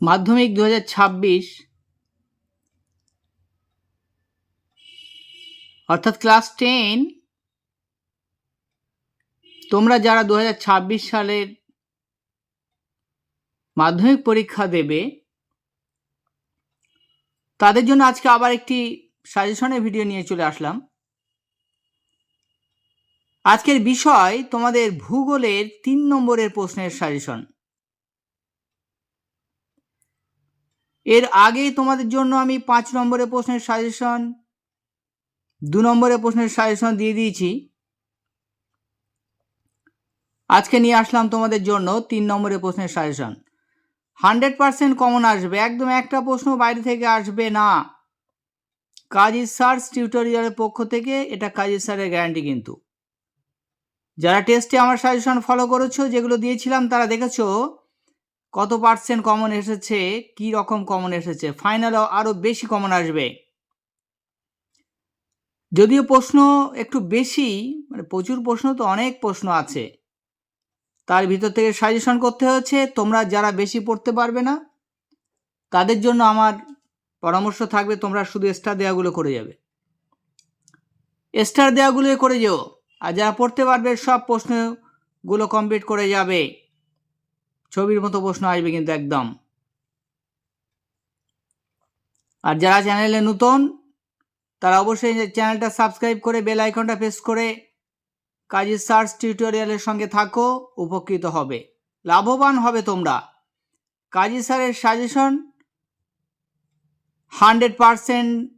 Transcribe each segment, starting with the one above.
মাধ্যমিক দু হাজার ছাব্বিশ, অর্থাৎ ক্লাস টেন, তোমরা যারা দু হাজার ছাব্বিশ সালের মাধ্যমিক পরীক্ষা দেবে, তাদের জন্য আজকে আবার একটি সাজেশনের ভিডিও নিয়ে চলে আসলাম। আজকের বিষয় তোমাদের ভূগোলের তিন নম্বরের প্রশ্নের সাজেশন এর আগেই তোমাদের জন্য আমি পাঁচ নম্বরের প্রশ্নের সাজেশন দু নম্বরের প্রশ্নের সাজেশন দিয়ে দিয়েছি। আজকে নিয়ে আসলাম তোমাদের জন্য তিন নম্বরের প্রশ্নের সাজেশন হান্ড্রেড পার্সেন্ট কমন আসবে, একদম একটা প্রশ্ন বাইরে থেকে আসবে না। কাজী সার্চ টিউটোরিয়ালের পক্ষ থেকে, এটা কাজী স্যারের গ্যারান্টি কিন্তু। যারা টেস্টে আমার সাজেশন ফলো করেছ, যেগুলো দিয়েছিলাম, তারা দেখেছ কত পার্সেন্ট কমন এসেছে? কি রকম কমন এসেছে? ফাইনালও আরও বেশি কমন আসবে। যদিও প্রশ্ন একটু বেশি মানে প্রচুর প্রশ্ন তো অনেক প্রশ্ন আছে। তার ভিতর থেকে সাজেশন করতে হচ্ছে, তোমরা যারা বেশি পড়তে পারবে না, তাদের জন্য আমার পরামর্শ থাকবে, তোমরা শুধু স্টার দেওয়াগুলো করে যাবে। স্টার দেওয়াগুলো করে যেও, আর যারা পড়তে পারবে, সব প্রশ্নগুলো কমপ্লিট করে যাবে। ছবির মতো প্রশ্ন আসবে কিন্তু একদম। আর যারা চ্যানেলে নতুন, তারা অবশ্যই চ্যানেলটা সাবস্ক্রাইব করে বেল আইকনটা প্রেস করে কাজী সার্চ টিউটোরিয়ালের সঙ্গে থাকো, উপকৃত হবে। লাভবান হবে তোমরা। কাজী স্যারের suggestion hundred percent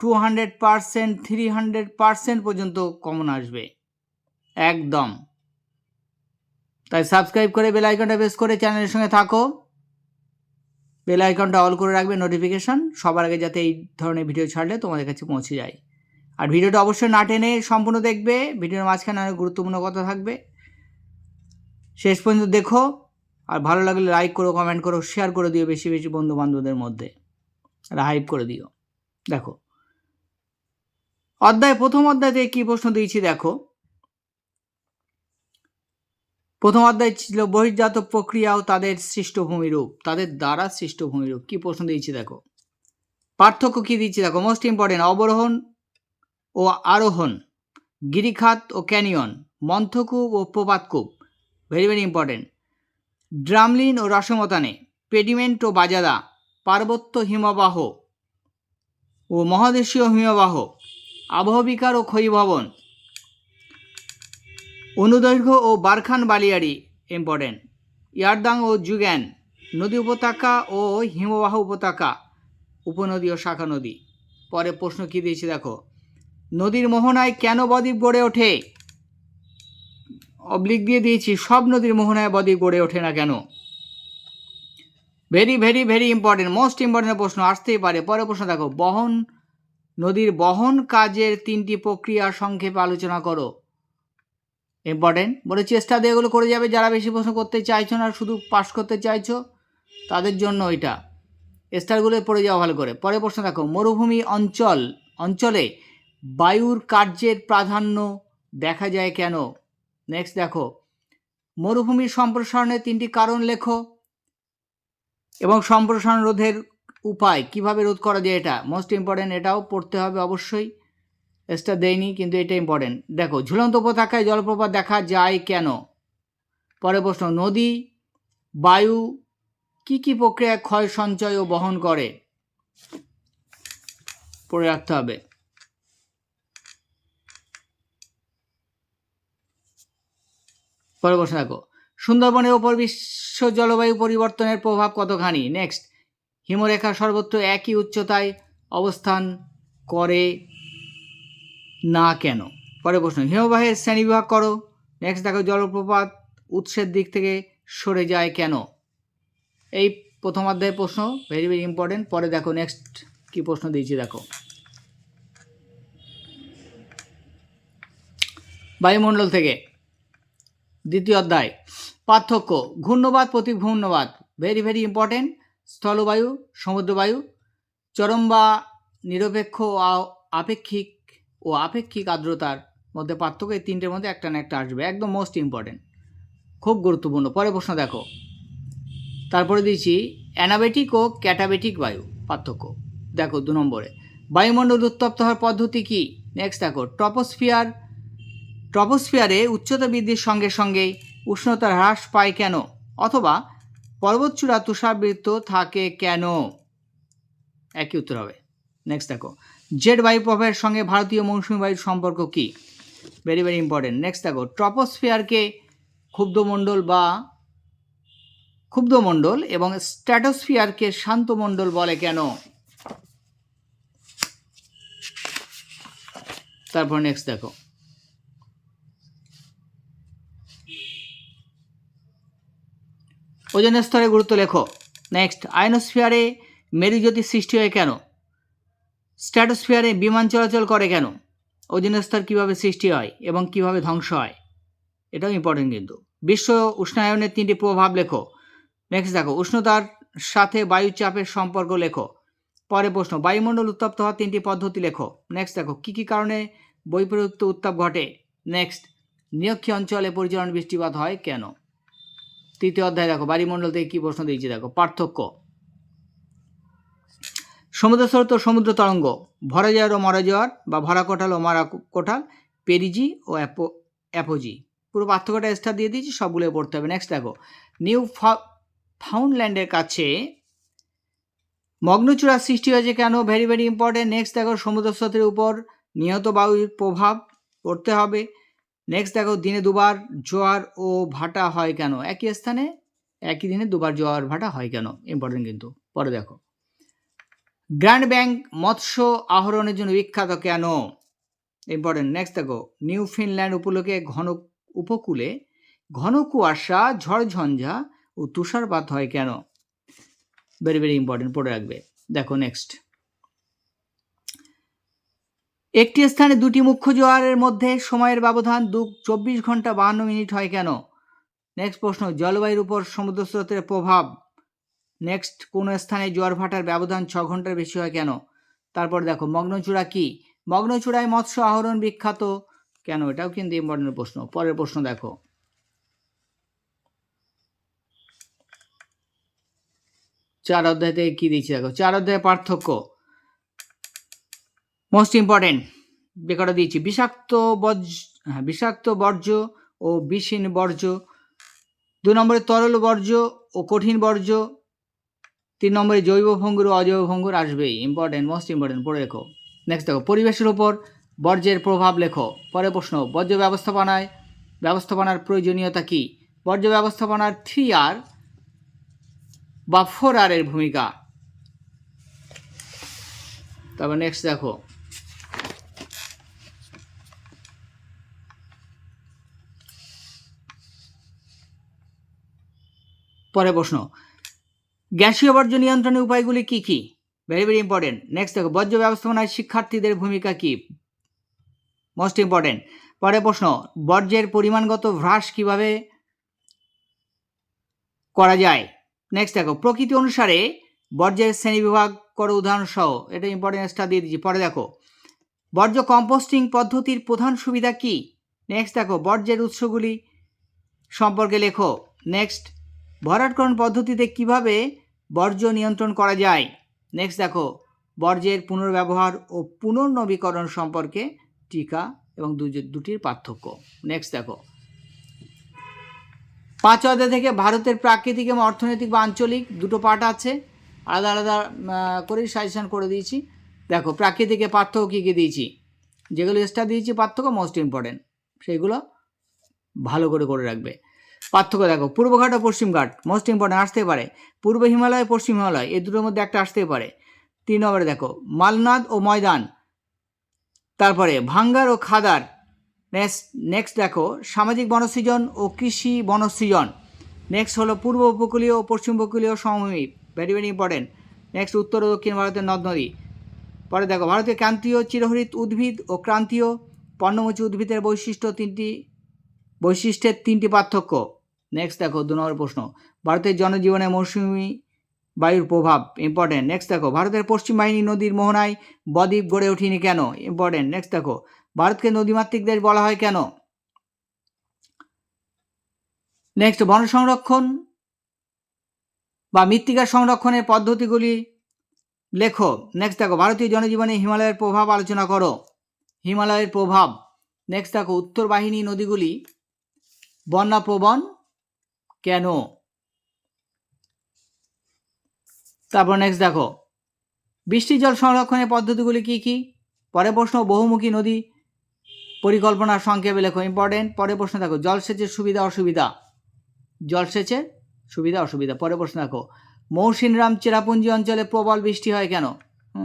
two hundred percent three hundred percent পর্যন্ত কমন আসবে। একদম। তাই সাবস্ক্রাইব করে বেল আইকনটা প্রেস করে চ্যানেলের সঙ্গে থাকো। বেল আইকনটা অল করে রাখবে নোটিফিকেশন সবার আগে যাতে এই ধরনের ভিডিও ছাড়লে তোমাদের কাছে পৌঁছে যায়। আর ভিডিওটা অবশ্যই না টেনে সম্পূর্ণ দেখবে, ভিডিওর মাঝখানে অনেক গুরুত্বপূর্ণ কথা থাকবে। শেষ পর্যন্ত দেখো, আর ভালো লাগলে লাইক করো কমেন্ট করো শেয়ার করে দিও বেশি বেশি বন্ধু বান্ধবদের মধ্যে, আর হাইপ করে দিও। দেখো, অধ্যায়, প্রথম অধ্যায়তে কি প্রশ্ন দিয়েছি দেখো। প্রথম অধ্যায় ছিল বহির্জাত প্রক্রিয়া ও তাদের সৃষ্ট ভূমিরূপ তাদের দ্বারা সৃষ্ট ভূমিরূপ কি প্রশ্ন দিয়েছি দেখো? পার্থক্য কি দিচ্ছি দেখো? মোস্ট ইম্পর্টেন্ট অবরোহণ ও আরোহণ, গিরিখাত ও ক্যানিয়ন, মন্থকূপ ও প্রপাতকূপ ভেরি ভেরি ইম্পর্টেন্ট ড্রামলিন ও রসমতানে, পেডিমেন্ট ও বাজাদা, পার্বত্য হিমবাহ ও মহাদেশীয় হিমবাহ, আবহবিকার ও ক্ষয়ীভবন। অনুদৈর্ঘ্য ও বারখান বালিয়াড়ি ইম্পর্টেন্ট ইয়ারদাং ও জুগ্যান নদী উপত্যকা ও হিমবাহ উপত্যকা, উপনদী ও শাখা নদী। পরে প্রশ্ন কী দিয়েছি দেখো? নদীর মোহনায় কেন বদ্বীপ গড়ে ওঠে? অবলিক দিয়ে দিয়েছি, সব নদীর মোহনায় বদ্বীপ গড়ে ওঠে না কেন? Very very very important most important প্রশ্ন, আসতেই পারে। পরে প্রশ্ন দেখো, বহন, নদীর বহন কাজের তিনটি প্রক্রিয়া সংক্ষেপে আলোচনা করো। ইম্পর্টেন্ট বলে চেষ্টা দিয়ে এগুলো করে যাবে, যারা বেশি প্রশ্ন করতে চাইছো না, শুধু পাস করতে চাইছো, তাদের জন্য ওইটা স্টারগুলো পড়ে যাওয়া ভালো করে। পরে প্রশ্ন দেখো, মরুভূমি অঞ্চল, অঞ্চলে বায়ুর কার্যের প্রাধান্য দেখা যায় কেন? নেক্সট দেখো মরুভূমির সম্প্রসারণের তিনটি কারণ লেখো। এবং সম্প্রসারণ রোধের উপায়, কীভাবে রোধ করা যায় এটা? মোস্ট ইম্পর্টেন্ট এটাও পড়তে হবে অবশ্যই। এসটা দেয়নি, কিন্তু এটা ইম্পর্টেন্ট দেখো, ঝুলন্ত উপত্যকায় জলপ্রপাত দেখা যায় কেন? পরে প্রশ্ন, নদী, বায়ু, কি কি প্রক্রিয়ায় ক্ষয় সঞ্চয় ও বহন করে? পড়ে রাখতে হবে। পরে প্রশ্ন দেখো, সুন্দরবনের ওপর বিশ্ব জলবায়ু পরিবর্তনের প্রভাব কতখানি? নেক্সট হিমরেখা সর্বত্র একই উচ্চতায় অবস্থান করে না কেন? পরে প্রশ্ন, হিমবাহের শ্রেণীবিভাগ করো। নেক্সট দেখো, জলপ্রপাত উৎসের দিক থেকে সরে যায় কেন? এই প্রথম অধ্যায়ের প্রশ্ন ভেরি ভেরি ইম্পর্টেন্ট পরে দেখো নেক্সট কি প্রশ্ন দিয়েছি দেখো। বায়ুমণ্ডল থেকে, দ্বিতীয় অধ্যায়, পার্থক্য, ঘূর্ণবাদ প্রতি ঘূর্ণবাদ। ভেরি ভেরি ইম্পর্টেন্ট স্থলবায়ু, সমুদ্রবায়ু, চরম বা নিরপেক্ষ আপেক্ষিক ও আপেক্ষিক আর্দ্রতার মধ্যে পার্থক্য এই তিনটের মধ্যে একটা না একটা আসবে, একদম মোস্ট ইম্পর্টেন্ট খুব গুরুত্বপূর্ণ। পরে প্রশ্ন দেখো। তারপরে দিয়েছি অ্যানাবেটিক ও ক্যাটাবেটিক বায়ু পার্থক্য। দেখো দু নম্বরে। বায়ুমণ্ডল উত্তপ্ত হওয়ার পদ্ধতি কি? নেক্সট দেখো, ট্রপোস্ফিয়ার, ট্রপোস্ফিয়ারে উচ্চতা বৃদ্ধির সঙ্গে সঙ্গে উষ্ণতার হ্রাস পায় কেন? অথবা পর্বতচূড়া তুষারবৃত্ত থাকে কেন? একই উত্তর হবে। নেক্সট দেখো জেট বায়ু প্রবাহের সঙ্গে ভারতীয় মৌসুমী বায়ুর সম্পর্ক কি? ভেরি ভেরি ইম্পর্টেন্ট নেক্সট দেখো ট্রপোস্ফিয়ারকে ক্ষুব্ধমণ্ডল বা ক্ষুব্ধমণ্ডল এবং স্ট্র্যাটোস্ফিয়ারকে শান্তমণ্ডল বলে কেন? তারপর নেক্সট দেখো। ওজনের স্তরে গুরুত্ব লেখো। নেক্সট আয়নোস্ফিয়ারে মেরুজ্যোতি সৃষ্টি হয় কেন? স্ট্র্যাটোস্ফিয়ারে বিমান চলাচল করে কেন? ওজনের স্তর কীভাবে সৃষ্টি হয় এবং কীভাবে ধ্বংস হয়? এটাও ইম্পর্টেন্ট কিন্তু। বিশ্ব উষ্ণায়নের তিনটি প্রভাব লেখো। নেক্সট দেখো, উষ্ণতার সাথে বায়ুচাপের সম্পর্ক লেখো। পরে প্রশ্ন, বায়ুমণ্ডল উত্তপ্ত হওয়ার তিনটি পদ্ধতি লেখো। নেক্সট দেখো, কী কী কারণে বৈপরীত্য উত্তাপ ঘটে? নেক্সট নিরক্ষী অঞ্চলে পরিচালন বৃষ্টিপাত হয় কেন? তৃতীয় অধ্যায় দেখো, বায়ুমণ্ডল থেকে কী প্রশ্ন দিয়েছি দেখো, পার্থক্য। সমুদ্র স্রোত ও সমুদ্র তরঙ্গ। ভরা যাওয়ার ও মরা যাওয়ার বা ভরা কোঠাল ও মারা কোঠাল, পেরিজি ও অ্যাপো, অ্যাপোজি। পুরো পার্থক্যটা স্টার দিয়ে দিয়েছি সবগুলো পড়তে হবে। নেক্সট দেখো, নিউ ফাউন্ডল্যান্ডের কাছে মগ্নচূড়ার সৃষ্টি হয়েছে কেন? ভেরি ভেরি ইম্পর্টেন্ট নেক্সট দেখো সমুদ্র স্রোতের উপর নিহত বায়ুর প্রভাব পড়তে হবে। নেক্সট দেখো, দিনে দুবার জোয়ার ও ভাটা হয় কেন? একই স্থানে একই দিনে দুবার জোয়ার ভাটা হয় কেন? ইম্পর্টেন্ট কিন্তু। পরে দেখো। গ্র্যান্ড ব্যাংক মৎস্য আহরণের জন্য বিখ্যাত কেন? ইম্পর্টেন্ট নেক্সট দেখো, নিউ ফিনল্যান্ড উপলক্ষে ঘন উপকূলে ঘন কুয়াশা, ঝড়ঝঞ্ঝা ও তুষারপাত হয় কেন? ভেরি ভেরি ইম্পর্টেন্ট পড়ে রাখবে। দেখো নেক্সট একটি স্থানে দুটি মুখ্য জোয়ারের মধ্যে সময়ের ব্যবধান দু, চব্বিশ ঘণ্টা বাহান্ন মিনিট হয় কেন? নেক্সট প্রশ্ন, জলবায়ুর উপর সমুদ্র স্রোতের প্রভাব নেক্সট কোন স্থানে জোয়ার ভাটার ব্যবধান ছ ঘণ্টার বেশি হয় কেন? তারপর দেখো, মগ্নচূড়া কি? মগ্নচূড়ায় মৎস্য আহরণ বিখ্যাত। কেন? এটাও কিন্তু ইম্পর্টেন্ট প্রশ্ন। পরের প্রশ্ন দেখো। চার অধ্যায় থেকে কী দিচ্ছি দেখো? চার অধ্যায় পার্থক্য। মোস্ট ইম্পর্টেন্ট বেকারটা দিয়েছি। বিষাক্ত বর্জ হ্যাঁ বিষাক্ত বর্জ্য ও বিষহীন বর্জ্য। দু নম্বরে তরল বর্জ্য ও কঠিন বর্জ্য। তিন নম্বরে জৈব ভঙ্গুর, অজৈব ভঙ্গুর আসবেই। ইম্পর্টেন্ট মোস্ট ইম্পর্টেন্ট পড়ে রেখো নেক্সট দেখো, পরিবেশের ওপর বর্জ্যের প্রভাব লেখো। পরে প্রশ্ন, বর্জ্য ব্যবস্থাপনায়, ব্যবস্থাপনার প্রয়োজনীয়তা কী? বর্জ্য ব্যবস্থাপনার থ্রি আর বা ফোর আর এর ভূমিকা। তারপর নেক্সট দেখো। পরে প্রশ্ন গ্যাসীয় বর্জ্য নিয়ন্ত্রণের উপায়গুলি কি কি? ভেরি ভেরি ইম্পর্টেন্ট নেক্সট দেখো, বর্জ্য ব্যবস্থাপনায় শিক্ষার্থীদের ভূমিকা কি? মোস্ট ইম্পর্টেন্ট পরে প্রশ্ন, বর্জ্যের পরিমাণগত হ্রাস কীভাবে করা যায়? নেক্সট দেখো, প্রকৃতি অনুসারে বর্জ্যের শ্রেণীবিভাগ করো উদাহরণ সহ এটা ইম্পর্টেন্সটা দিয়ে দিচ্ছি। পরে দেখো, বর্জ্য কম্পোস্টিং পদ্ধতির প্রধান সুবিধা কি? নেক্সট দেখো, বর্জ্যের উৎসগুলি সম্পর্কে লেখো। নেক্সট ভরাটকরণ পদ্ধতিতে কীভাবে বর্জ্য নিয়ন্ত্রণ করা যায়। নেক্সট দেখো, বর্জ্যের পুনর্ব্যবহার ও পুনর্নবীকরণ সম্পর্কে টিকা এবং দুটির পার্থক্য। নেক্সট দেখো, পাঁচ অধ্যায় থেকে ভারতের প্রাকৃতিক এবং অর্থনৈতিক বা আঞ্চলিক দুটো পার্ট আছে। আলাদা আলাদা করে সাজেশন করে দিয়েছি। দেখো, প্রাকৃতিকে পার্থক্য কী কী দিয়েছি? যেগুলো এক্সট্রা দিয়েছি, পার্থক্য মোস্ট ইম্পর্টেন্ট সেইগুলো ভালো করে করে রাখবে। পার্থক্য দেখো পূর্বঘাট ও পশ্চিমঘাট মোস্ট ইম্পর্টেন্ট আসতে পারে। পূর্ব হিমালয়, পশ্চিম হিমালয়, এই দুটোর মধ্যে একটা আসতে পারে। তিন নম্বরে দেখো, মালনাদ ও ময়দান। তারপরে, ভাঙ্গার ও খাদার নেক্সট নেক্সট দেখো, সামাজিক বনসৃজন ও কৃষি বনসৃজন। নেক্সট হলো পূর্ব উপকূলীয় ও পশ্চিম উপকূলীয় সমভূমি ভেরি ভেরি ইম্পর্টেন্ট নেক্সট উত্তর ও দক্ষিণ ভারতের নদ নদী। পরে দেখো ভারতের ক্রান্তীয় চিরহরিত উদ্ভিদ ও ক্রান্তীয় পর্ণমোচী উদ্ভিদের বৈশিষ্ট্য তিনটি। বৈশিষ্ট্যের তিনটি পার্থক্য। নেক্সট দেখো, দু নম্বর প্রশ্ন। ভারতের জনজীবনে মৌসুমি বায়ুর প্রভাব ইম্পর্টেন্ট নেক্সট দেখো, ভারতের পশ্চিম বাহিনী নদীর মোহনায় বদ্বীপ গড়ে ওঠেনি কেন? ইম্পর্টেন্ট নেক্সট দেখো, ভারতকে নদীমাতৃক দেশ বলা হয় কেন? নেক্সট বন সংরক্ষণ বা মৃত্তিকা সংরক্ষণের পদ্ধতিগুলি লেখো। নেক্সট দেখো, ভারতীয় জনজীবনে হিমালয়ের প্রভাব আলোচনা করো। হিমালয়ের প্রভাব। নেক্সট দেখো, উত্তর বাহিনী নদীগুলি বন্যা প্রবণ কেন? তারপর নেক্সট দেখো। বৃষ্টি জল সংরক্ষণের পদ্ধতিগুলি কি কি? পরে প্রশ্ন, বহুমুখী নদী পরিকল্পনার সংক্ষেপে লেখো। ইম্পর্টেন্ট পরে প্রশ্ন দেখো, জলসেচের সুবিধা, অসুবিধা? জলসেচের সুবিধা, অসুবিধা। পরে প্রশ্ন দেখো মৌসিনরাম চেরাপুঞ্জি অঞ্চলে প্রবল বৃষ্টি হয় কেন?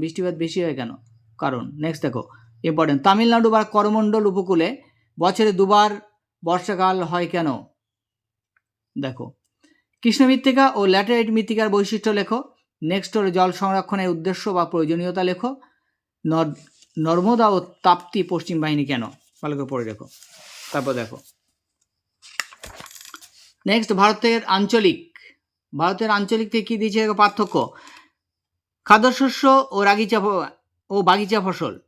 বৃষ্টিপাত বেশি হয় কেন? কারণ নেক্সট দেখো ইম্পর্টেন্ট তামিলনাড়ু বা করমণ্ডল উপকূলে বছরে দুবার বর্ষাকাল হয় কেন? দেখো কৃষ্ণ মৃত্তিকা ও ল্যাটেরাইট মৃত্তিকার বৈশিষ্ট্য লেখো, নেক্সট হলো জল সংরক্ষণের উদ্দেশ্য বা প্রয়োজনীয়তা লেখো, নর- নর্মদা ও তাপ্তি পশ্চিম বাহিনী কেন? ভালো করে পড়ে রেখো তারপর দেখো। নেক্সট, ভারতের আঞ্চলিক ভারতের আঞ্চলিক থেকে কী দিয়েছে পার্থক্য? খাদ্যশস্য ও রাগিচা ও বাগিচা ফসল।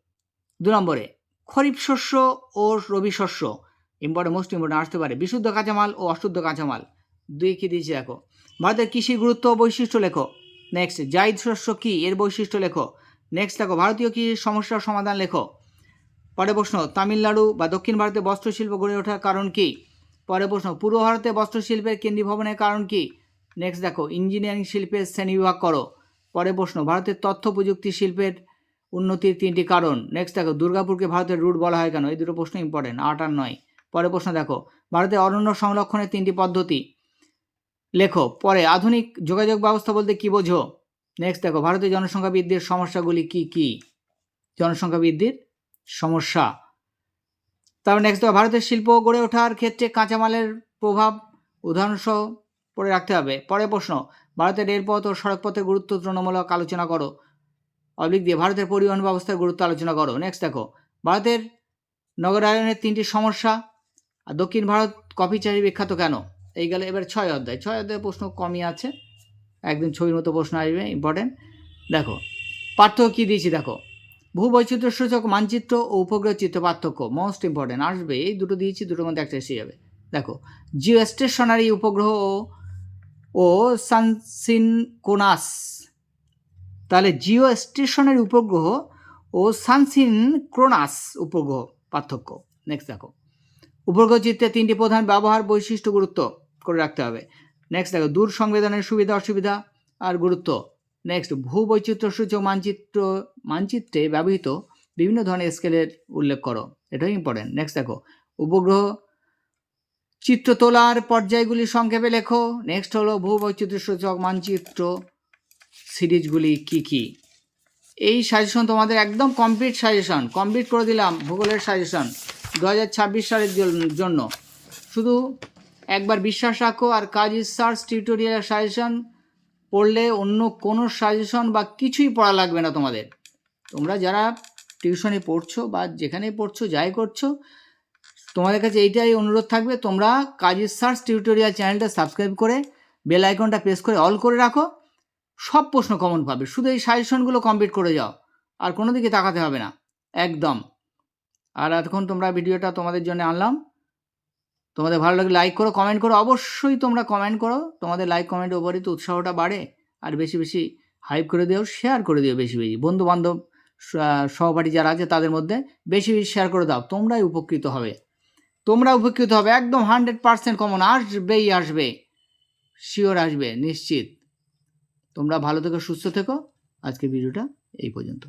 দু নম্বরে, খরিফ শস্য ও রবি শস্য। ইম্পর্টেন্ট মোস্ট ইম্পর্টেন্ট আসতে পারে। বিশুদ্ধ কাঁচামাল ও অশুদ্ধ কাঁচামাল। দুই কী দিয়েছে দেখো? ভারতের কৃষির গুরুত্ব বৈশিষ্ট্য লেখো। নেক্সট জাইদ শস্য কী? এর বৈশিষ্ট্য লেখো। নেক্সট দেখো, ভারতীয় কৃষির সমস্যার সমাধান লেখো। পরে প্রশ্ন, তামিলনাড়ু বা দক্ষিণ ভারতে বস্ত্রশিল্প গড়ে ওঠার কারণ কী? পরে প্রশ্ন, পূর্ব ভারতে বস্ত্রশিল্পের কেন্দ্রীভবনের কারণ কী? নেক্সট দেখো ইঞ্জিনিয়ারিং শিল্পের শ্রেণীবিভাগ করো। পরে প্রশ্ন, ভারতের তথ্য প্রযুক্তি শিল্পের উন্নতির তিনটি কারণ। নেক্সট দেখো, দুর্গাপুরকে ভারতের রুট বলা হয় কেন? এই দুটো প্রশ্ন ইম্পর্টেন্ট আট আর নয়। পরে প্রশ্ন দেখো। ভারতের অরণ্য সংরক্ষণের তিনটি পদ্ধতি। লেখো, পরে আধুনিক যোগাযোগ ব্যবস্থা বলতে কি বোঝো? নেক্সট দেখো, ভারতের জনসংখ্যা বৃদ্ধির সমস্যাগুলি কি কি? জনসংখ্যা বৃদ্ধির সমস্যা। তারপর নেক্সট দেখো, ভারতের শিল্প গড়ে ওঠার ক্ষেত্রে কাঁচামালের প্রভাব উদাহরণসহ পড়ে রাখতে হবে। পরে প্রশ্ন, ভারতের রেলপথ ও সড়কপথের গুরুত্ব তুলনামূলক আলোচনা করো। অবলিক দিয়ে ভারতের পরিবহন ব্যবস্থার গুরুত্ব আলোচনা করো। নেক্সট দেখো, ভারতের নগরায়নের তিনটি সমস্যা আর দক্ষিণ ভারত কফি চাষে বিখ্যাত কেন? এই গেলে এবার ছয় অধ্যায়। ছয় অধ্যায় প্রশ্ন কমই আছে। একদম ছবির মতো প্রশ্ন আসবে ইম্পর্টেন্ট দেখো, পার্থক্য কী দিয়েছি দেখো? ভূবৈচিত্র্য সূচক মানচিত্র ও উপগ্রহ চিত্র পার্থক্য মোস্ট ইম্পর্টেন্ট আসবে, এই দুটো দিয়েছি, দুটোর মধ্যে একটা এসে যাবে। দেখো জিও স্টেশনারি উপগ্রহ ও সানসিনকোনাস। তাহলে জিও স্টেশনারি উপগ্রহ ও সানসিনক্রোনাস উপগ্রহ পার্থক্য। নেক্সট দেখো উপগ্রহ চিত্রে তিনটি প্রধান ব্যবহার বৈশিষ্ট্য গুরুত্ব করে রাখতে হবে। নেক্সট দেখো দূর সংবেদনের সুবিধা, অসুবিধা আর গুরুত্ব। নেক্সট ভূবৈচিত্র্য সূচক মানচিত্র, মানচিত্রে ব্যবহৃত বিভিন্ন ধরনের স্কেলের উল্লেখ করো। এটাই ইম্পর্টেন্ট নেক্সট দেখো, উপগ্রহ চিত্র তোলার পর্যায়গুলি সংক্ষেপে লেখো। নেক্সট হলো ভূবৈচিত্র্য সূচক মানচিত্র সিরিজগুলি কি কি? এই সাজেশন তোমাদের একদম কমপ্লিট সাজেশন কমপ্লিট করে দিলাম, ভূগোলের সাজেশন দু হাজার ছাব্বিশ সালের জন্য- শুধু একবার বিশ্বাস রাখো আর কাজ সার্চ টিউটোরিয়াল সাজেশন পড়লে অন্য কোনো সাজেশন বা কিছুই পড়া লাগবে না তোমাদের। তোমরা যারা টিউশনে পড়ছো বা যেখানে পড়ছো, যাই করছ, তোমাদের কাছে এইটাই অনুরোধ থাকবে, তোমরা কাজের সার্চ টিউটোরিয়াল চ্যানেলটা সাবস্ক্রাইব করে বেল আইকনটা প্রেস করে অল করে রাখো, সব প্রশ্ন কমন পাবে। শুধু এই সাজেশনগুলো কমপ্লিট করে যাও, আর কোনো দিকে তাকাতে হবে না। একদম। আর এতক্ষণ তোমরা ভিডিওটা তোমাদের জন্য আনলাম। তোমাদের ভালো লাগলে লাইক করো কমেন্ট করো, অবশ্যই তোমরা কমেন্ট করো। তোমাদের লাইক কমেন্টের উপরে তো উৎসাহটা বাড়ে। আর বেশি বেশি হাইপ করে দিও শেয়ার করে দিও বেশি বেশি। বন্ধু বান্ধব সহপাঠী যারা আছে তাদের মধ্যে বেশি বেশি শেয়ার করে দাও। তোমরাই উপকৃত হবে। তোমরা উপকৃত হবে। একদম হান্ড্রেড পার্সেন্ট কমন আসবেই, আসবে। শিওর আসবে, নিশ্চিত। তোমরা ভালো থেকো, সুস্থ থেকো। আজকে ভিডিওটা এই পর্যন্ত।